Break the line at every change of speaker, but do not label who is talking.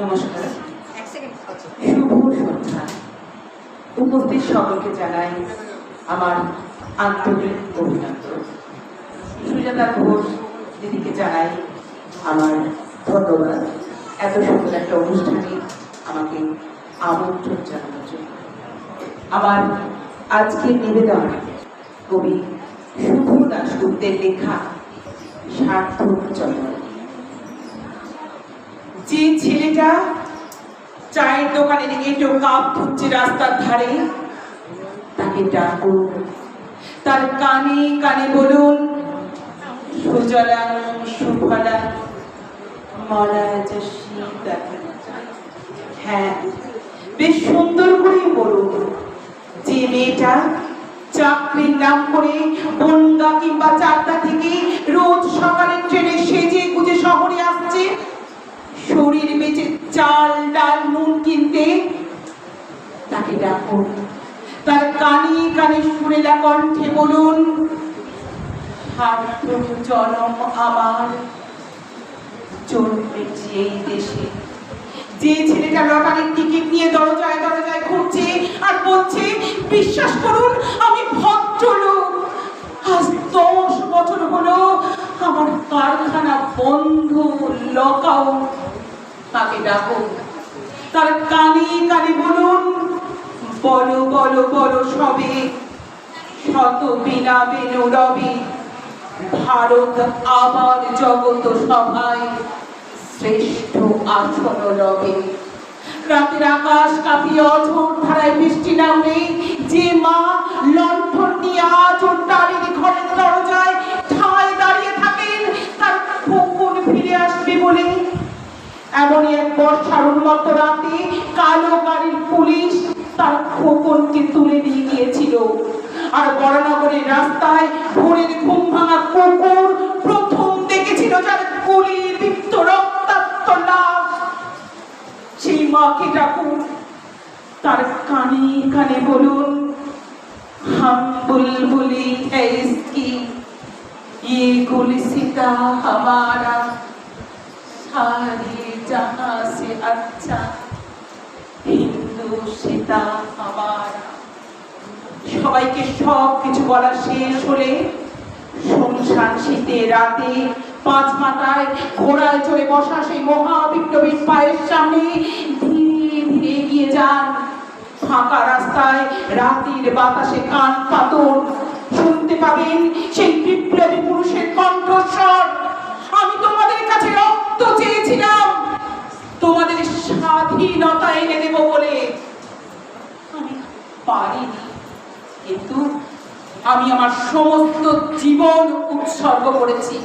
নমস্কার। শুভ সন্ধ্যা। উপস্থিত সকলকে জানাই আমার আন্তরিক অভিনন্দন। সুজাতা ঘোষ দিদিকে জানাই আমার ধন্যবাদ। এত সুন্দর একটা অনুষ্ঠানে আমাকে আমন্ত্রণ জানানোর জন্য। আমার আজকের নিবেদন কবি শুভ দাশগুপ্তের লেখা সার্থক চন্দ্র যে ছেলেটা চায়ের দোকানের এঁটো কাপ ধুচ্ছে রাস্তার ধারে। তাকে ডাকুন তার কানে কানে বলুন, সুজলা, সুফলা হ্যাঁ বেশ সুন্দর বলুন। যে মেয়েটা চাকরির নাম করে বনগা কিংবা চারটা থেকে রোজ সকালে শরীর বেঁচে চাল, ডাল, নুন কিনতে তাকে ডাকুন তার কানে কানে সুরেলা কণ্ঠে বলুন জনম আমার জন্মেছি এই দেশে। যে ছেলেটা লটারির টিকিট নিয়ে দরজায় দরজায় ঘুরছে আর বলছে, বিশ্বাস করুন, আমি ভদ্রলোক। আজ দশ বছর হলো আমার কারখানা বন্ধ লকাও তাকে ডাকো তার কানে কানে বলুন, বলো বলো বলো সবে, শত বিনা বেনু রবে, ভারত আবার জগত সভায় শ্রেষ্ঠ আসন রবে। রাতের আকাশ কাঁপিয়ে অঝোর ধারায় বৃষ্টি নামলে যে মা লণ্ঠন নিয়ে আজ তারির ঘরের দরজায় ঠায় দাঁড়িয়ে থাকেন, তার খোকন ফিরে আসবে বলে এমনই এক বর্ষার উন্মত্ত রাতে কালো গাড়ির পুলিশ তার খোকনকে তুলে নিয়ে গিয়েছিল আর বড়নগরের রাস্তায় ভোরের ঘুম ভাঙা কুকুর প্রথম দেখেছিল যার গুলির দীপ্ত রক্তাক্ত লাশ সেই মাকে ডাকুন তার কানে কানে বলুন হাম বুলবুলি है इसकी ये गुलसिता हमारा सारे আচ্ছা। হিন্দু, সীতা, আমার, সবাইকে সব কিছু বলা শেষ হলে শুনশান শীতে রাতে পাঁচ মাথায় ঘোড়ায় চড়ে বসা সেই মহাবিপ্লবীর পায়ের সামনে ধীরে ধীরে এগিয়ে যান। ফাঁকা রাস্তায় রাতের বাতাসে কান পাতন। শুনতে পাবেন সেই স্বাধীনতা এনে দেব বলে আমি পারিনি। কিন্তু আমি আমার সমস্ত জীবন উৎসর্গ করেছি।